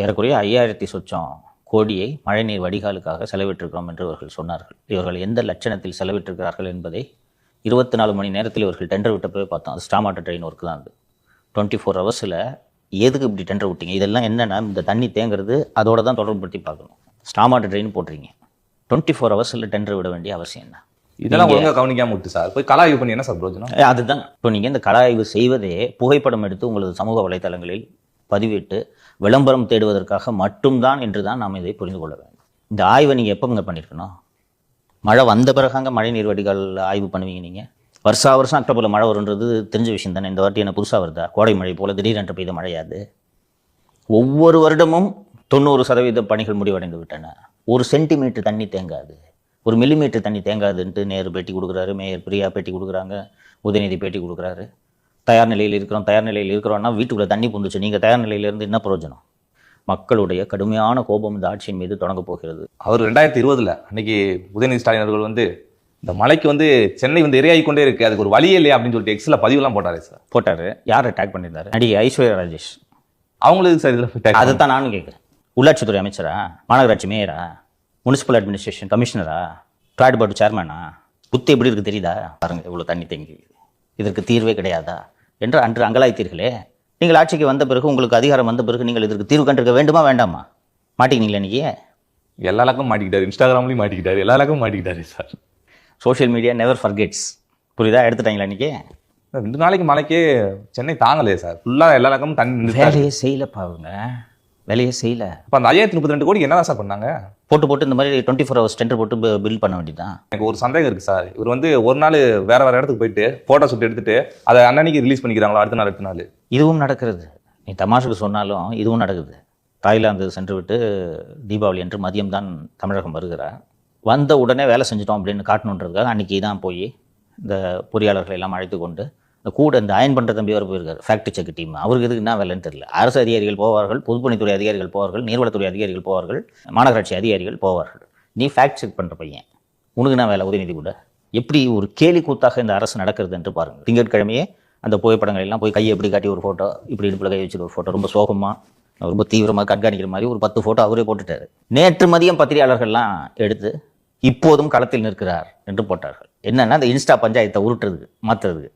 ஏறக்குறைய ஐயாயிரத்தி சொச்சம் கோடியை மழைநீர் வடிகாலுக்காக செலவிட்டிருக்கிறோம் என்று அவர்கள் சொன்னார்கள். இவர்கள் எந்த லட்சணத்தில் செலவிட்டிருக்கிறார்கள் என்பதை இருபத்தி நாலு மணி நேரத்தில் இவர்கள் டெண்டர் விட்டப்பவே பார்த்தோம். அது ஸ்டாமாட்டர் ட்ரெயின் ஒர்க் தான் அது. டுவெண்ட்டி ஃபோர் ஹவர்ஸில் எதுக்கு இப்படி டெண்டர் விட்டீங்க? இதெல்லாம் என்னென்னா இந்த தண்ணி தேங்குறது அதோட தான் தொடர்புபடுத்தி பார்க்கணும். ஸ்டாமாட்டர் ட்ரெயின் போட்டுறீங்க டுவெண்ட்டி ஃபோர் ஹவர்ஸில் டெண்டர் விட வேண்டிய அவசியம் என்ன? இதெல்லாம் ஒழுங்கா கவனிக்காம விட்டு சார். போய் கலாய்வு பண்ணி என்ன சார் பிரோஜனம் ஏ, அதுதான். இப்போ நீங்கள் இந்த கலாய்வு செய்வதே புகைப்படம் எடுத்து உங்களது சமூக வலைத்தளங்களில் பதிவிட்டு விளம்பரம் தேடுவதற்காக மட்டும்தான் என்று தான் நாம் இதை புரிந்து கொள்ள வேண்டும். இந்த ஆய்வை நீங்கள் எப்போங்க பண்ணியிருக்கணும் மழை வந்த பிறகாங்க மழை நீர் வடிகால் ஆய்வு பண்ணுவீங்க நீங்கள் வருஷா வருஷம் அக்டோபரில் மழை வருன்றது தெரிஞ்ச விஷயம் தானே? இந்த வாட்டி என்ன புதுசாக வருதா? கோடை மழை போல் திடீரென்று பெய்த மழையாது. ஒவ்வொரு வருடமும் தொண்ணூறு சதவீத பணிகள் முடிவடைந்து விட்டன. ஒரு சென்டிமீட்டர் தண்ணி தேங்காது. ஒரு மில்லிமீட்டர் தண்ணி தேங்காதுன்ட்டு நேரு பேட்டி கொடுக்குறாரு மேயர் பிரியா பேட்டி கொடுக்குறாங்க உதயநிதி பேட்டி கொடுக்குறாரு. தயார் நிலையில் இருக்கிறோம் தயார் நிலையில் இருக்கிறோம்னா வீட்டுக்குள்ளே தண்ணி புந்துச்சு. நீங்கள் தயார் நிலையில இருந்து என்ன பிரயோஜனம்? மக்களுடைய கடுமையான கோபம் இந்த ஆட்சியின் மீது தொடங்கப் போகிறது. அவர் ரெண்டாயிரத்தி இருபதுல அன்னைக்கு உதயநிதி ஸ்டாலின் அவர்கள் வந்து இந்த மலைக்கு வந்து சென்னை வந்து இரையாகி கொண்டே இருக்கு அதுக்கு ஒரு வழியே இல்லையா அப்படின்னு சொல்லிட்டு எக்ஸ்ல பதிவுலாம் போட்டாரு சார். போட்டார். யார் அட்டாக் பண்ணியிருந்தாரு? நடிகை ஐஸ்வர்யா ராஜேஷ். அவங்களுக்கு சார் இதுல அதை தான் நானும் கேட்குறேன். உள்ளாட்சித்துறை அமைச்சரா? மாநகராட்சி மேயரா? முனிசிபல் அட்மினிஸ்ட்ரேஷன் கமிஷனரா ட்ராய்டு போர்டு சேர்மனா புத்தி எப்படி இருக்கு தெரியுதா? பாருங்க இவ்வளோ தண்ணி தேங்கி. இதற்கு தீர்வே கிடையாதா? என்று அன்று அங்கலாய்த்தீர்களே. நீங்கள் ஆட்சிக்கு வந்த பிறகு உங்களுக்கு அதிகாரம் வந்த பிறகு நீங்கள் இதற்கு தீர்வு கண்டிருக்க வேண்டுமா வேண்டாமா? மாட்டீங்களா இன்னைக்கு எல்லா இலக்கும் மாட்டிக்கிட்டாரு. இன்ஸ்டாகிராம்லயும் மாட்டிக்கிட்டாரு. எல்லா இலக்கும் மாட்டிக்கிட்டாரு sir. Social media never forgets புரியுதா? எடுத்துட்டாங்களா இன்னைக்கு? ரெண்டு நாளைக்கு மலைக்கே சென்னை தாங்கலையே சார். ஃபுல்லா எல்லா இலக்கமும் தண்ணி. வேலையே செய்யலப்பா அவங்க. வேலையே செய்யல. அப்ப அந்த ஐயாயிரத்தி முப்பத்தி ரெண்டு கோடி என்னதான் சார் பண்ணாங்க? போட்டு போட்டு இந்த மாதிரி டுவெண்ட்டி ஃபோர் ஹவர்ஸ் டெண்டர் போட்டு பில் பண்ண வேண்டியதுதான். எனக்கு ஒரு சந்தேகம் இருக்கு சார். இவர் வந்து ஒரு நாள் வேற வேற இடத்துக்கு போயிட்டு போட்டோ ஷூட் எடுத்துட்டு அதை அன்னன்னைக்கு ரிலீஸ் பண்ணிக்கிறாங்களா அடுத்த நாள் அடுத்த நாள்? இதுவும் நடக்கிறது. நீ தமாஷுக்கு சொன்னாலும் இதுவும் நடக்குது. தாய்லாந்து சென்று விட்டு தீபாவளி அன்று மதியம்தான் தமிழகம் வருகிறார். வந்த உடனே வேலை செஞ்சிட்டோம் அப்படின்னு காட்டணுன்றதுக்காக அன்றைக்கி தான் போய் இந்த பொறியாளர்களை எல்லாம் அழைத்து கொண்டு கூட இந்த அயன் பண்ணுற தம்பி அவர் போயிருக்காரு ஃபேக்ட் செக் டீம் அவருக்கு எதுக்கு என்ன வேலைன்னு தெரியல. அரசு அதிகாரிகள் போவார்கள் பொதுப்பணித்துறை அதிகாரிகள் போவார்கள் நீர்வளத்துறை அதிகாரிகள் போவார்கள் மாநகராட்சி அதிகாரிகள் போவார்கள். நீ ஃபேக்ட் செக் பண்ணுற பையன். உனக்கு என்ன வேலை உதயநிதி கூட? எப்படி ஒரு கேலி கூத்தாக இந்த அரசு நடக்கிறது என்று பாருங்கள். திங்கட்கிழமையே அந்த புகைப்படங்கள் எல்லாம் போய் கையை எப்படி காட்டி ஒரு ஃபோட்டோ இப்படி இடுப்பில் கை வச்சுட்டு ஒரு ஃபோட்டோ ரொம்ப சோகமாக ரொம்ப தீவிரமாக கண்காணிக்கிற மாதிரி ஒரு பத்து ஃபோட்டோ அவரே போட்டுட்டார். நேற்று மதியம் பத்திரிகையாளர்கள்லாம் எடுத்து இப்போதும் களத்தில் நிற்கிறார் என்று போட்டார்கள். என்னென்னா அந்த இன்ஸ்டா பஞ்சாயத்தை உருட்டுறதுக்கு மாற்றுறதுக்கு